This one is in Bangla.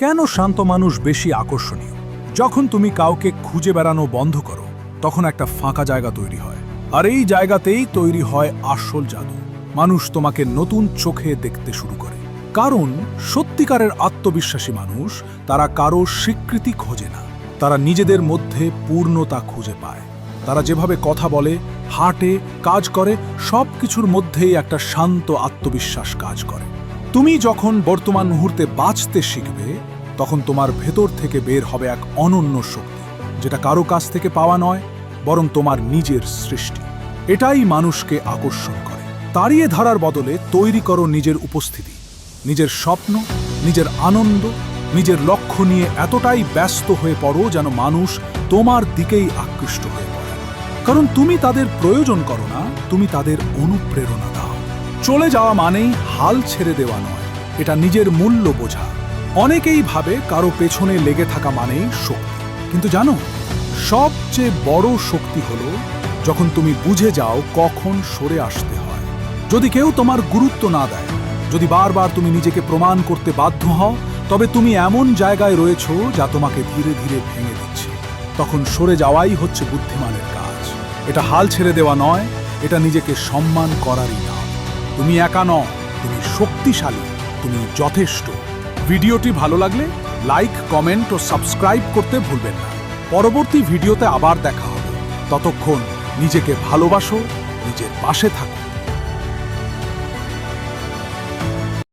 কেন শান্ত মানুষ বেশি আকর্ষণীয়? যখন তুমি কাউকে খুঁজে বেড়ানো বন্ধ করো, তখন একটা ফাঁকা জায়গা তৈরি হয়। আর এই জায়গাতেই তৈরি হয় আসল জাদু। মানুষ তোমাকে নতুন চোখে দেখতে শুরু করে। কারণ সত্যিকারের আত্মবিশ্বাসী মানুষ, তারা কারও স্বীকৃতি খোঁজে না। তারা নিজেদের মধ্যে পূর্ণতা খুঁজে পায়। তারা যেভাবে কথা বলে, হাঁটে, কাজ করে সব কিছুর মধ্যেই একটা শান্ত আত্মবিশ্বাস কাজ করে। তুমি যখন বর্তমান মুহূর্তে বাঁচতে শিখবে, তখন তোমার ভেতর থেকে বের হবে এক অনন্য শক্তি, যেটা কারও কাছ থেকে পাওয়া নয়, বরং তোমার নিজের সৃষ্টি। এটাই মানুষকে আকর্ষণ করে। তাড়িয়ে ধরার বদলে তৈরি করো নিজের উপস্থিতি, নিজের স্বপ্ন, নিজের আনন্দ, নিজের লক্ষ্য নিয়ে এতটাই ব্যস্ত হয়ে পড়ো যেন মানুষ তোমার দিকেই আকৃষ্ট হয়ে পড়ে। কারণ তুমি তাদের প্রয়োজন করো না, তুমি তাদের অনুপ্রেরণা দাও। চলে যাওয়া মানেই হাল ছেড়ে দেওয়া নয়। এটা নিজের মূল্য বোঝা। অনেকেই ভাবে কারও পেছনে লেগে থাকা মানেই শক্তি। কিন্তু জানো, সবচেয়ে বড় শক্তি হলো যখন তুমি বুঝে যাও কখন সরে আসতে হয়। যদি কেউ তোমার গুরুত্ব না দেয়, যদি বারবার তুমি নিজেকে প্রমাণ করতে বাধ্য হও, তবে তুমি এমন জায়গায় রয়েছো যা তোমাকে ধীরে ধীরে ভেঙে দিচ্ছে। তখন সরে যাওয়াই হচ্ছে বুদ্ধিমানের কাজ। এটা হাল ছেড়ে দেওয়া নয়, এটা নিজেকে সম্মান করারই নাম তুমি একা নও, তুমি শক্তিশালী, তুমি যথেষ্ট। ভিডিওটি ভালো লাগলে লাইক, কমেন্ট ও সাবস্ক্রাইব করতে ভুলবেন না। পরবর্তী ভিডিওতে আবার দেখা হবে। ততক্ষণ নিজেকে ভালোবাসো, নিজের পাশে থাকো।